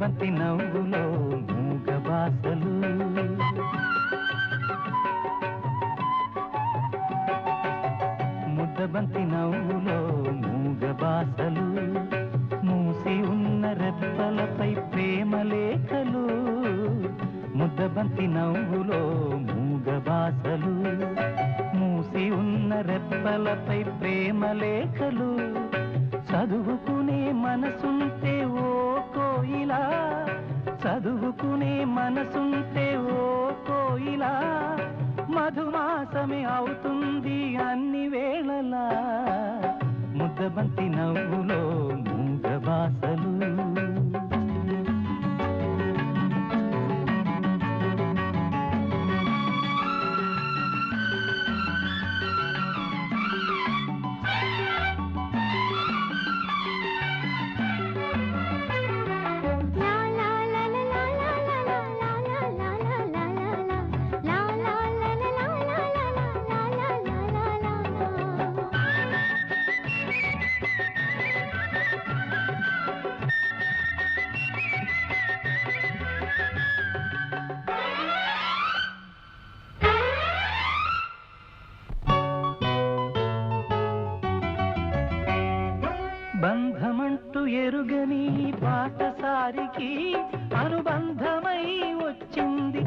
ముద్దబంతి నవ్వులో మూగ బాసలు ముద్దబంతి నవ్వులో మూగ బాసలు మూసి ఉన్న రెప్పలపై ప్రేమ లేఖలు. ముద్దబంతి నవ్వులో మూగ బాసలు మూసి ఉన్న రెప్పలపై ప్రేమ లేఖలు. చదువుకునే మనసుంటే ఓ కోయిలా. చదువుకునే మనసుంటే ఓ కోయిలా. మధుమాసమే అవుతుంది అన్ని వేళలా. ముద్దబంతి నవ్వులో ఎరుగని పాటసారికి అనుబంధమై వచ్చింది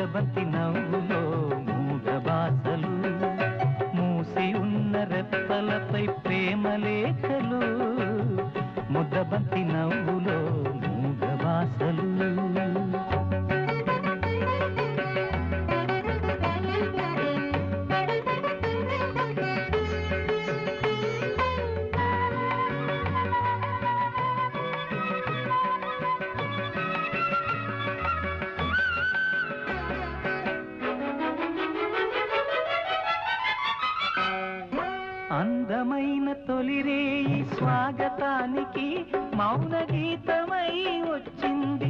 ముద్దబంతి నవ్వులో మూగ బాసలు మూసి ఉన్న రెప్పలపై ప్రేమ లేఖలు. అందమైన తొలిరేయి స్వాగతానికి మౌన గీతమై వచ్చింది.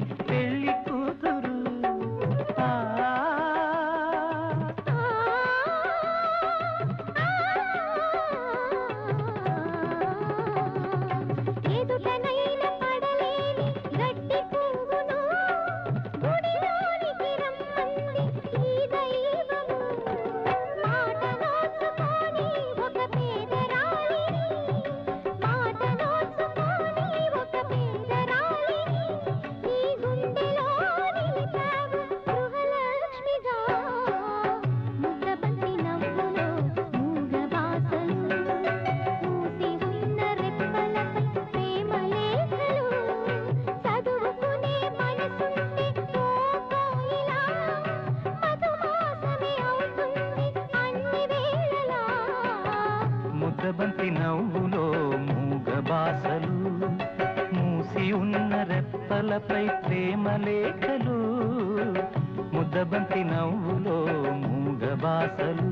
నవ్వులో మూగ బాసలు మూసి ఉన్న రెప్పలపై ప్రేమ లేఖలు ముద్దబంతి నవ్వులో మూగ బాసలు